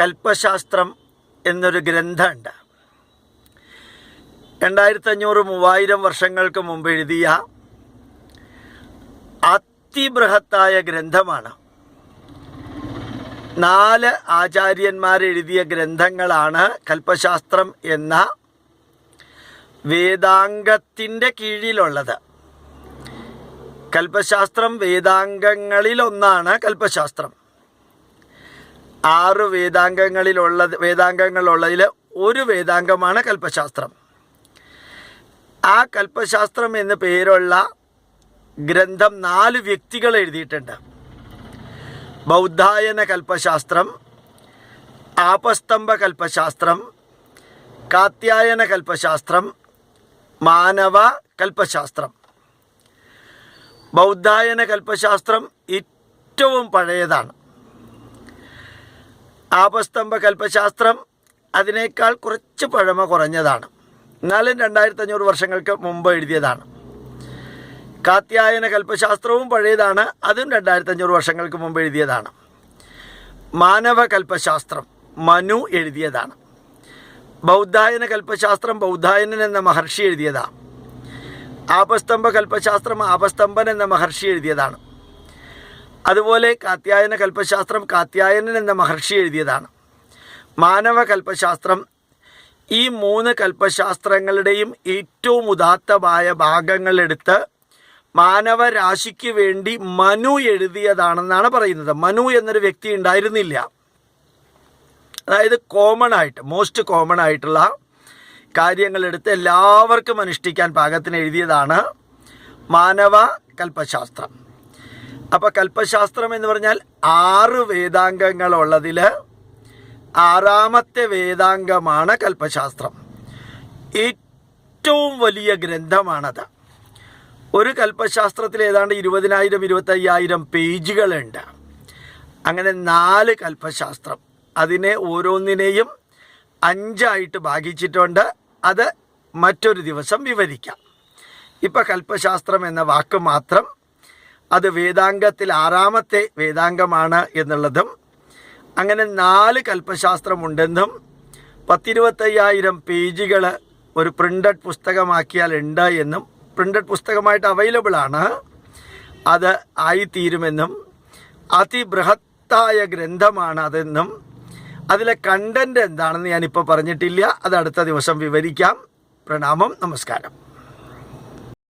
കൽപ്പശാസ്ത്രം എന്നൊരു ഗ്രന്ഥമുണ്ട്. രണ്ടായിരത്തഞ്ഞൂറ് മൂവായിരം വർഷങ്ങൾക്ക് മുമ്പ് എഴുതിയ അതിബൃഹത്തായ ഗ്രന്ഥമാണ്. നാല് ആചാര്യന്മാരെഴുതിയ ഗ്രന്ഥങ്ങളാണ് കൽപ്പശാസ്ത്രം എന്ന വേദാംഗത്തിന്റെ കീഴിലുള്ളത്. കൽപ്പശാസ്ത്രം വേദാംഗങ്ങളിലൊന്നാണ് കൽപ്പശാസ്ത്രം. ആറ് വേദാംഗങ്ങളിലുള്ള വേദാംഗങ്ങളുള്ളതിൽ ഒരു വേദാംഗമാണ് കൽപ്പശാസ്ത്രം. ആ കൽപ്പശാസ്ത്രം എന്ന പേരുള്ള ഗ്രന്ഥം നാല് വ്യക്തികൾ എഴുതിയിട്ടുണ്ട്. ബൗദ്ധായന കൽപ്പശാസ്ത്രം ആപസ്തംഭ കൽപ്പശാസ്ത്രം കാത്യായന കൽപ്പശാസ്ത്രം മാനവ കൽപ്പശാസ്ത്രം. ബൗദ്ധായന കൽപ്പശാസ്ത്രം ഏറ്റവും പഴയതാണ്. ആപസ്തംഭ കൽപ്പശാസ്ത്രം അതിനേക്കാൾ കുറച്ച് പഴമ കുറഞ്ഞതാണ്. എന്നാലും രണ്ടായിരത്തി അഞ്ഞൂറ് വർഷങ്ങൾക്ക് മുമ്പ് എഴുതിയതാണ്. കാത്യായന കൽപ്പശാസ്ത്രവും പഴയതാണ് അതും രണ്ടായിരത്തി അഞ്ഞൂറ് വർഷങ്ങൾക്ക് മുമ്പ് എഴുതിയതാണ്. മാനവ കൽപ്പശാസ്ത്രം മനു എഴുതിയതാണ്. ബൗദ്ധായന കൽപ്പശാസ്ത്രം ബൗദ്ധായനൻ എന്ന മഹർഷി എഴുതിയതാണ്. ആപസ്തംഭ കൽപ്പശാസ്ത്രം ആപസ്തംഭൻ എന്ന മഹർഷി എഴുതിയതാണ്. അതുപോലെ കാത്യായന കൽപ്പശാസ്ത്രം കാത്യായനൻ എന്ന മഹർഷി എഴുതിയതാണ്. മാനവ കൽപ്പശാസ്ത്രം ഈ മൂന്ന് കൽപ്പശാസ്ത്രങ്ങളുടെയും ഏറ്റവും ഉദാത്തമായ ഭാഗങ്ങളെടുത്ത് മാനവരാശിക്ക് വേണ്ടി മനു എഴുതിയതാണെന്നാണ് പറയുന്നത്. മനു എന്നൊരു വ്യക്തി ഉണ്ടായിരുന്നില്ല. അതായത് കോമൺ ആയിട്ട് മോസ്റ്റ് കോമൺ ആയിട്ടുള്ള കാര്യങ്ങളെടുത്ത് എല്ലാവർക്കും അനുഷ്ഠിക്കാൻ പാകത്തിന് എഴുതിയതാണ് മാനവ കൽപ്പശാസ്ത്രം. അപ്പോൾ കൽപ്പശാസ്ത്രം എന്ന് പറഞ്ഞാൽ ആറ് വേദാംഗങ്ങൾ വേദാംഗങ്ങളുള്ളതിൽ ആറാമത്തെ വേദാംഗമാണ് കൽപ്പശാസ്ത്രം. ഏറ്റവും വലിയ ഗ്രന്ഥമാണത്. ഒരു കൽപ്പശാസ്ത്രത്തിൽ ഏതാണ്ട് ഇരുപതിനായിരം ഇരുപത്തയ്യായിരം പേജുകളുണ്ട്. അങ്ങനെ നാല് കൽപ്പശാസ്ത്രം. അതിനെ ഓരോന്നിനെയും അഞ്ചായിട്ട് ഭാഗിച്ചിട്ടുണ്ട്. അത് മറ്റൊരു ദിവസം വിവരിക്കാം. ഇപ്പം കൽപ്പശാസ്ത്രം എന്ന വാക്ക് മാത്രം അത് വേദാംഗത്തിൽ ആറാമത്തെ വേദാംഗമാണ് എന്നുള്ളതും അങ്ങനെ നാല് കൽപ്പശാസ്ത്രമുണ്ടെന്നും പത്തിരുപത്തയ്യായിരം പേജുകൾ ഒരു പ്രിന്റഡ് പുസ്തകമാക്കിയാൽ ഉണ്ട് എന്നും പ്രിന്റഡ് പുസ്തകമായിട്ട് അവൈലബിൾ ആണ്. അത് ആയിത്തീരുമെന്നും അതിബൃഹത്തായ ഗ്രന്ഥമാണ് അതെന്നും അതിലെ കണ്ടന്റ് എന്താണെന്ന് ഞാനിപ്പോൾ പറഞ്ഞിട്ടില്ല. അത് അടുത്ത ദിവസം വിവരിക്കാം. പ്രണാമം നമസ്കാരം.